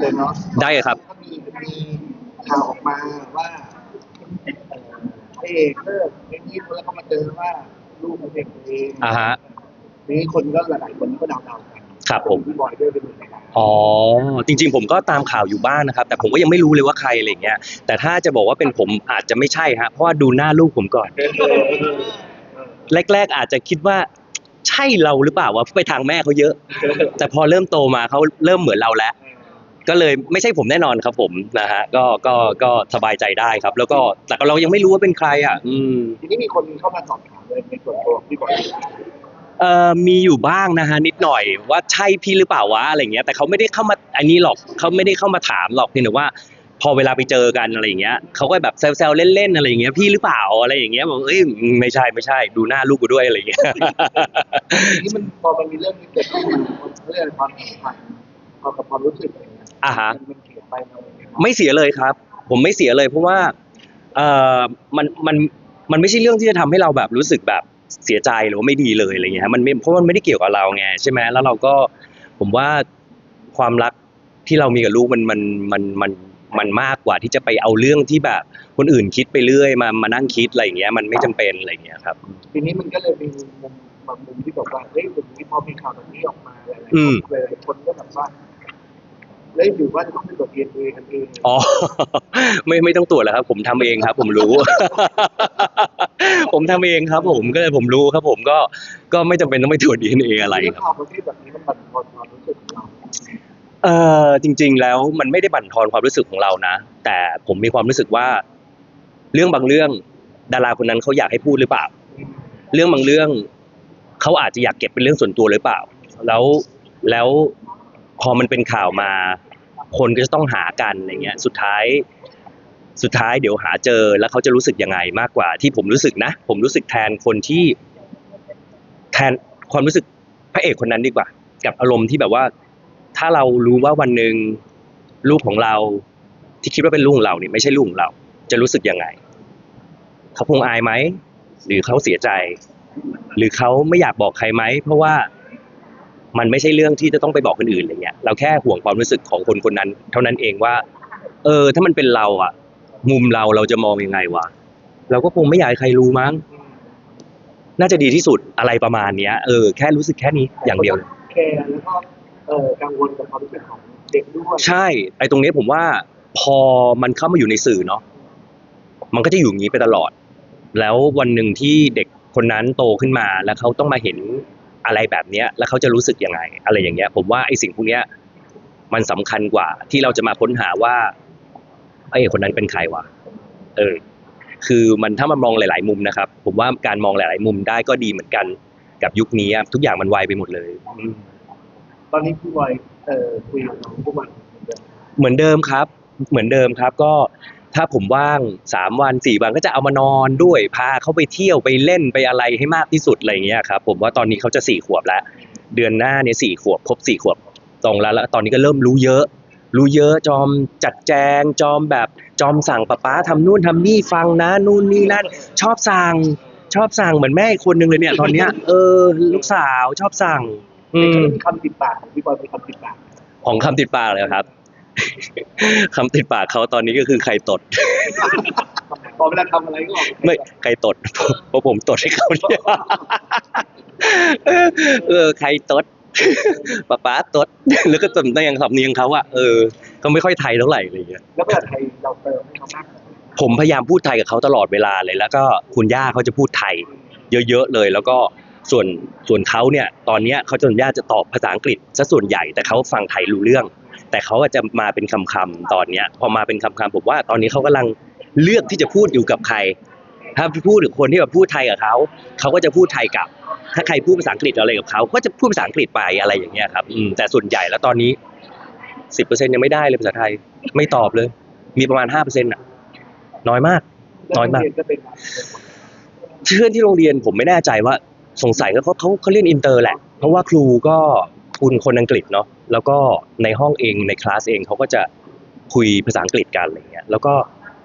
เลยเนาะได้ครับ ก็มีมีข่าวออกมาว่าเอ่อพระเอกเลิกไม่มีแล้วก็มาเจอว่าลูกของเด็กตัวเองอ่าฮะ ทีนี้คนก็หลายๆคนก็เดาๆกันครับผม พี่บอยด้วยเป็นหนึ่งในนั้นอ๋อ จริงๆ ผมก็ตามข่าวอยู่บ้างนะครับ แต่ผมก็ยังไม่รู้เลยว่าใครอะไรอย่างเงี้ย แต่ถ้าจะบอกว่าเป็นผมอาจจะไม่ใช่ฮะ เพราะว่าดูหน้าลูกผมก่อน แรก ๆ อาจจะคิดว่า ใช่เราหรือเปล่าวะไปทางแม่เขาเยอะ แต่พอเริ่มโตมาเขาเริ่มเหมือนเราแล้ว ก็เลยไม่ใช่ผมแน่นอนครับผมนะฮะก็ก็ก็สบายใจได้ครับ แล้วก็แต่เรายังไม่รู้ว่าเป็นใครอะ อืมทีนี้มีคนเข้ามาสอบถามเลยในส่วนตัวของพี่บอยเอ่อมีอยู่บ้างนะฮะนิดหน่อยว่าใช่พี่หรือเปล่าวะอะไรเงี้ยแต่เขาไม่ได้เข้ามาอันนี้หรอกเขาไม่ได้เข้ามาถามหรอกเพียงแต่ว่า พอเวลาไปเจอกันอะไรอย่างเงี้ยเขาก็แบบแซวๆเล่นๆอะไรอย่างเงี้ยพี่หรือเปล่าอะไรอย่างเงี้ยบอกเอ้ยไม่ใช่ไม่ใช่ ดูหน้าลูกกูด้วยอะไรอย่างเงี้ย ทีนี้มันพอมันมีเรื่องนี้เกิดขึ้นมันเรื่องความสัมพันธ์ ความกับความรู้สึกอะไรเงี้ยอ่าฮะ มันเสียไปเราเลยไหมไม่เสียเลยครับ ผมไม่เสียเลยเพราะว่าเอ่อมันมันมันไม่ใช่เรื่องที่จะทำให้เราแบบรู้สึกแบบเสียใจหรือว่าไม่ดีเลยอะไรเงี้ยฮะมันไม่เพราะมันไม่ได้เกี่ยวกับเราไงใช่ไหมแล้วเราก็ผมว่าความรักที่เรามีกับลูกมันมันมันมันมันมากกว่าที่จะไปเอาเรื่องที่แบบคนอื่นคิดไปเรื่อยมามานั่งคิดอะไรอย่างเงี้ยมันไม่จำเป็นอะไรอย่างเงี้ยครับ ทีนี้มันก็เลยมีมุมบางมุมที่บอกว่าเฮ้ยวันนี้พอมีข่าวแบบนี้ออกมาหลายอืมๆหลายๆคนก็แบบว่า เฮ้ยหรือว่าจะต้องไปตรวจดีเอ็นเอกันเองอ๋อ ไม่ไม่ต้องตรวจแล้วครับ ผมทำเองครับ ผมรู้ ผมทำเองครับ ผมก็เลยผมรู้ครับ ผมก็ก็ไม่จำเป็นต้องไปตรวจดีเอ็นเออะไรทีนี้ครับข่าวประเภทแบบนี้มันบั่นทอนความรู้สึกของเราเออจริง ๆ แล้วมันไม่ได้บั่นทอนความรู้สึกของเรานะ แต่ผมมีความรู้สึกว่า เรื่องบางเรื่อง ดาราคนนั้นเขาอยากให้พูดหรือเปล่าเรื่องบางเรื่องเขาอาจจะอยากเก็บเป็นเรื่องส่วนตัวหรือเปล่า แล้วแล้ว พอมันเป็นข่าวมา คนก็จะต้องหากันอะไรเงี้ย สุดท้าย สุดท้ายเดี๋ยวหาเจอแล้วเขาจะรู้สึกยังไงมากกว่า ที่ผมรู้สึกนะ ผมรู้สึกแทนคนที่ แทนความรู้สึกพระเอกคนนั้นดีกว่า กับอารมณ์ที่แบบว่า ถ้าเรารู้ว่าวันหนึ่งลูกของเรา ที่คิดว่าเป็นลูกของเราเนี่ยไม่ใช่ลูกของเรา จะรู้สึกยังไงเขาคงอายไหมหรือเขาเสียใจ หรือเขาไม่อยากบอกใครไหมเพราะว่า มันไม่ใช่เรื่องที่จะต้องไปบอกคนอื่นอะไรเงี้ยเราแค่ห่วงความรู้สึกของคนคนนั้น เท่านั้นเองว่า เออ ถ้ามันเป็นเราอะมุมเราเราจะมองยังไงวะเราก็คงไม่อยากให้ใครรู้มั้ง น่าจะดีที่สุดอะไรประมาณเนี้ยเออแค่รู้สึกแค่นี้อย่างเดียวเลยแคร์แล้วก็เออกังวลกับความรู้สึกของเด็กด้วยใช่ไอ้ตรงนี้ผมว่า พอมันเข้ามาอยู่ในสื่อเนาะมันก็จะอยู่อย่างนี้ไปตลอด แล้ววันหนึ่งที่เด็กคนนั้นโตขึ้นมาแล้วเขาต้องมาเห็น อะไรแบบเนี้ยแล้วเขาจะรู้สึกยังไง อะไรอย่างเงี้ย ผมว่าไอ้สิ่งพวกเนี้ยมันสำคัญกว่า ที่เราจะมาค้นหาว่าไอ้คนนั้นเป็นใครวะเออ คือมันถ้ามันมองหลาย ๆ มุมนะครับ ผมว่าการมองหลาย ๆ มุมได้ก็ดีเหมือนกันกับยุคนี้อะทุกอย่างมันไวไปหมดเลยอืมตอนนี้พี่บอยเออคุยกับน้องทุกวันเหมือนเดิมครับ เหมือนเดิมครับก็ ถ้าผมว่างสามวันสี่วันก็จะเอามานอนด้วย พาเขาไปเที่ยวไปเล่นไปอะไรให้มากที่สุดอะไรอย่างเงี้ยครับผมว่าตอนนี้เขาจะสี่ขวบแล้ว เดือนหน้าเนี่ยสี่ขวบครบสี่ขวบตรงแล้วแล้วตอนนี้ก็เริ่มรู้เยอะ รู้เยอะจอมจัดแจง จอมแบบจอมสั่งป้าป้าทำนู่นทำนี่ฟังนะนู่นนี่นั่น ชอบสั่ง ชอบสั่งเหมือนแม่อีกคนนึงเลยเนี่ยตอนเนี้ยเออลูกสาวชอบสั่ง อืมมีคำติดปากของพี่บอยมีคำติดปาก ของคำติดปากเลยครับ คำติดปากเขาตอนนี้ก็คือใครตด พอเวลาทำอะไรก็ออกไม่ใครตดเพราะผมตดให้เขาเนี่ยเออใครตดป๊าป๊าตดแล้วก็จำได้ยังสำเนียงเขาอะเออเขาไม่ค่อยไทยเท่าไหร่อะไรอย่างเงี้ยแล้วภาษาไทยเราเติมให้เขามากกว่าผมพยายามพูดไทยกับเขาตลอดเวลาเลย แล้วก็คุณย่าเขาจะพูดไทย เยอะๆเลยแล้วก็ส่วนส่วนเขาเนี่ย ตอนเนี้ยเขาส่วนย่าจะตอบภาษาอังกฤษซะส่วนใหญ่แต่เขาฟังไทยรู้เรื่อง แต่เขาอาจจะมาเป็นคำๆตอนเนี้ย พอมาเป็นคำๆผมว่าตอนนี้เขากำลังเลือกที่จะพูดอยู่กับใคร ถ้าพูดถึงคนที่แบบพูดไทยกับเขาเขาก็จะพูดไทยกลับ ถ้าใครพูดภาษาอังกฤษอะไรกับเขาก็จะพูดภาษาอังกฤษไปอะไรอย่างเงี้ยครับอืมแต่ส่วนใหญ่แล้วตอนนี้สิบเปอร์เซ็นยังไม่ได้เลยภาษาไทยไม่ตอบเลย มีประมาณห้าเปอร์เซ็นต์อะ น้อยมาก น้อยมากเพื่อนที่โรงเรียนผมไม่แน่ใจว่าสงสัยเขาเขาเขาเรียนอินเตอร์แหละ เพราะว่าครูก็ คุณคนอังกฤษเนาะแล้วก็ในห้องเองในคลาสเองเขาก็จะคุยภาษาอังกฤษกันอะไรเงี้ยแล้วก็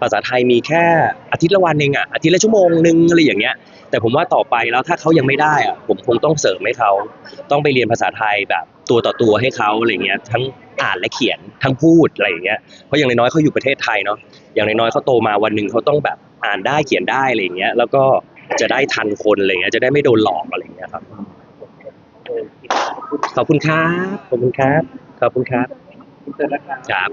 ภาษาไทยมีแค่อาทิตย์ละวันเองอะอาทิตย์ละชั่วโมงนึงอะไรอย่างเงี้ยแต่ผมว่าต่อไปแล้วถ้าเขายังไม่ได้อะผมคงต้องเสริมให้เขาต้องไปเรียนภาษาไทยแบบตัวต่อตัวให้เขาอะไรเงี้ยทั้งอ่านและเขียนทั้งพูดอะไรอย่างเงี้ยเพราะอย่างน้อยๆเขาอยู่ประเทศไทยเนาะอย่างน้อยๆเขาโตมาวันหนึ่งเขาต้องแบบอ่านได้เขียนได้อะไรอย่างเงี้ยแล้วก็จะได้ทันคนอะไรเงี้ยจะได้ไม่โดนหลอกอะไรเงี้ยครับ ขอบคุณครับ ขอบคุณครับ ขอบคุณครับคุณเจอนะครับครับ